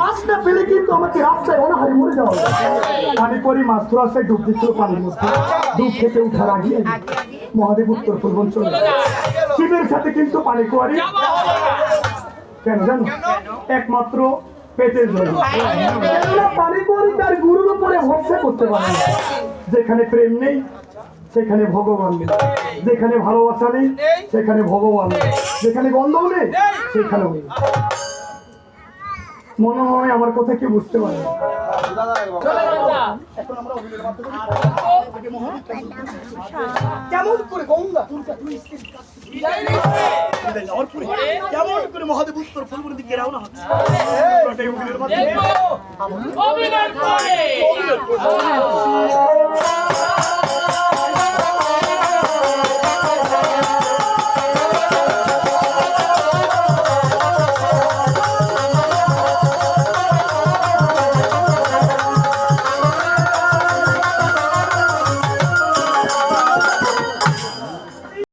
মহাদেব না পেলে কিন্তু উঠার মহাদেব উত্তর পূর্বাঞ্চল শিবের সাথে কিন্তু পানি কোয়ারি। কেন জানো? একমাত্র পেটের জন্য কেননা পানি তার গুরুর উপরে ভরসা করতে পারে যেখানে প্রেম নেই সেখানে ভগবান নেই। যেখানে ভালোবাসা নেই সেখানে ভগবান নেই। যেখানে গন্ধ নেই সেখানেও নেই। মনে হয় আমার কথা কি বুঝতে পারে কেমন করে গঙ্গা? কেমন করে মহাদেব উত্তর ফুলগুলো দিকে রওনা হচ্ছে? এটাই অভিনয়ের মাধ্যমে দেখো অভিনয় করে অভিনয় করে।